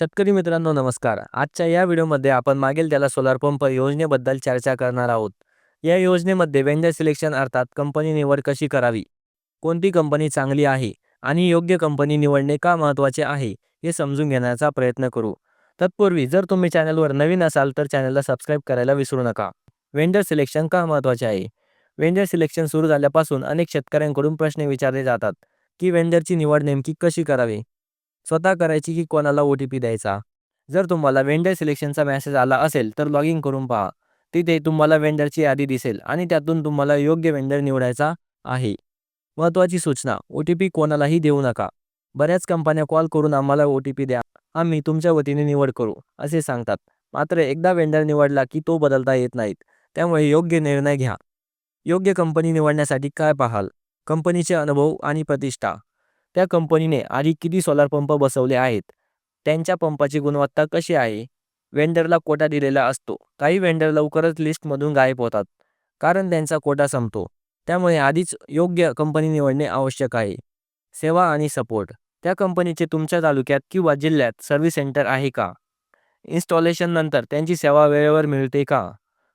शेतकरी मित्रांनो नमस्कार. आजच्या या व्हिडिओमध्ये आपण मागेल त्याला सोलार पंप योजनेबद्दल चर्चा करणार आहोत. या योजनेमध्ये वेंडर सिलेक्शन अर्थात कंपनी निवड कशी करावी? कोणती कंपनी चांगली आहे? आणि योग्य कंपनी निवडणे का महत्त्वाचे आहे? हे समजून घेण्याचा प्रयत्न करू. तत्पूर्वी जर तुम्ही चॅनलवर नवीन असाल तर चॅनलला सबस्क्राईब करायला विसरू नका. वेंडर सिलेक्शन का महत्त्वाचे आहे? वेंडर सिलेक्शन सुरू झाल्यापासून अनेक शेतकऱ्यांकडून प्रश्न विचारले जातात की वेंडरची निवड नेमकी कशी करावी? स्वतः करायची की कोणाला ओ टी पी द्यायचा? जर तुम्हाला वेंडर सिलेक्शनचा मेसेज आला असेल तर लॉग इन करून पहा. तिथे तुम्हाला वेंडरची यादी दिसेल आणि त्यातून तुम्हाला योग्य वेंडर निवडायचा आहे. महत्त्वाची सूचना ओ टी पी कोणालाही देऊ नका. बऱ्याच कंपन्या कॉल करून आम्हाला ओ टी पी द्या. आम्ही तुमच्या वतीने निवड करू असे सांगतात. मात्र एकदा वेंडर निवडला की तो बदलता येत नाहीत. त्यामुळे योग्य निर्णय घ्या. योग्य कंपनी निवडण्यासाठी काय पाहाल? कंपनीचे अनुभव आणि प्रतिष्ठा. त्या कंपनीने आधी किती सोलार पंप बसवले आहेत? त्यांच्या पंपाची गुणवत्ता कशी आहे? वेंडरला कोटा दिलेला असतो. काही वेंडर लवकरच लिस्टमधून गायब होतात. कारण त्यांचा कोटा संपतो. त्यामुळे आधीच योग्य कंपनी निवडणे आवश्यक आहे. सेवा आणि सपोर्ट त्या कंपनीचे तुमच्या तालुक्यात किंवा जिल्ह्यात सर्व्हिस सेंटर आहे का? इन्स्टॉलेशन नंतर त्यांची सेवा वेळेवर मिळते का?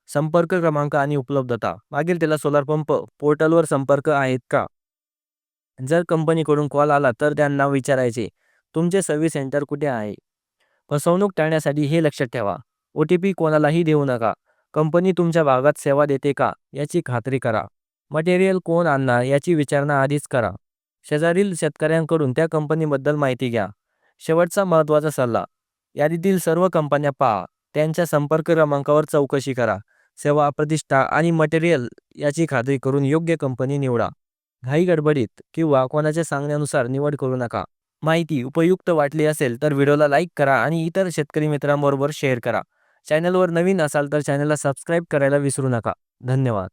संपर्क क्रमांक आणि उपलब्धता. मागील त्याला सोलार पंप पोर्टलवर संपर्क आहेत का? जर कंपनीकडून कॉल आला तर त्यांना विचारायचे तुमचे सर्व्हिस सेंटर कुठे आहे? फसवणूक टाळण्यासाठी हे लक्षात ठेवा. ओ टी पी कोणालाही देऊ नका. कंपनी तुमच्या भागात सेवा देते का याची खात्री करा. मटेरियल कोण आणणार याची विचारणा आधीच करा. शेजारील शेतकऱ्यांकडून त्या कंपनीबद्दल माहिती घ्या. शेवटचा महत्त्वाचा सल्ला यादीतील सर्व कंपन्या पहा. त्यांच्या संपर्क क्रमांकावर चौकशी करा. सेवा प्रतिष्ठा आणि मटेरियल याची खात्री करून योग्य कंपनी निवडा. घाई गडबडीत किंवा कोणाच्या सांगण्यानुसार निवड करू नका. माहिती उपयुक्त वाटली असेल तर व्हिडिओला लाईक करा आणि इतर शेतकरी मित्रांबरोबर शेअर करा. चॅनलवर नवीन असाल तर चॅनलला सबस्क्राईब करायला विसरू नका. धन्यवाद.